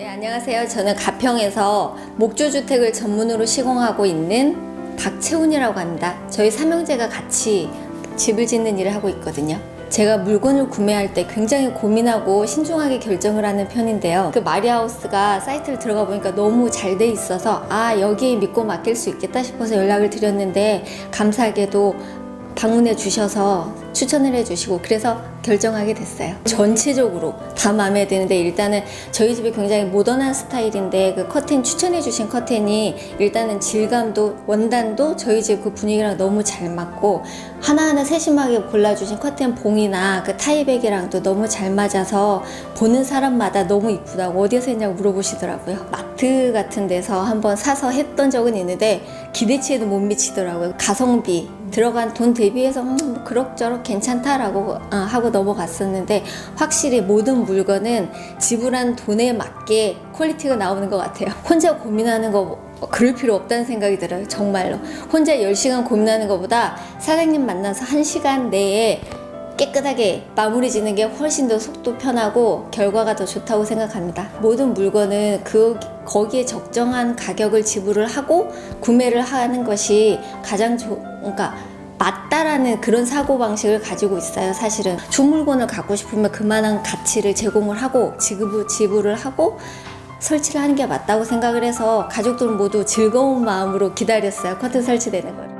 네, 안녕하세요. 저는 가평에서 목조주택을 전문으로 시공하고 있는 박채훈이라고 합니다. 저희 삼형제가 같이 집을 짓는 일을 하고 있거든요. 제가 물건을 구매할 때 굉장히 고민하고 신중하게 결정을 하는 편인데요. 그 마리아하우스가 사이트를 들어가 보니까 너무 잘 돼 있어서 아, 여기에 믿고 맡길 수 있겠다 싶어서 연락을 드렸는데 감사하게도 방문해 주셔서 추천을 해 주시고 그래서 결정하게 됐어요. 전체적으로 다 마음에 드는데 일단은 저희 집이 굉장히 모던한 스타일인데 그 커튼 추천해 주신 커튼이 일단은 질감도 원단도 저희 집 그 분위기랑 너무 잘 맞고 하나하나 세심하게 골라주신 커튼 봉이나 그 타이백이랑도 너무 잘 맞아서 보는 사람마다 너무 이쁘다고 어디서 했냐고 물어보시더라고요. 마트 같은 데서 한번 사서 했던 적은 있는데 기대치에도 못 미치더라고요. 가성비 들어간 돈 대비해서 음, 뭐 그럭저럭 괜찮다라고 어, 하고 넘어갔었는데 확실히 모든 물건은 지불한 돈에 맞게 퀄리티가 나오는 것 같아요. 혼자 고민하는 거 그럴 필요 없다는 생각이 들어요. 정말로. 혼자 10시간 고민하는 것보다 사장님 만나서 1시간 내에 깨끗하게 마무리 지는 게 훨씬 더 속도 편하고 결과가 더 좋다고 생각합니다. 모든 물건은 그 거기에 적정한 가격을 지불을 하고 구매를 하는 것이 가장 좋, 그러니까 맞다라는 그런 사고 방식을 가지고 있어요. 사실은 주물건을 갖고 싶으면 그만한 가치를 제공을 하고 지급 지불을 하고 설치를 하는 게 맞다고 생각을 해서 가족들 모두 즐거운 마음으로 기다렸어요. 커튼 설치되는 걸.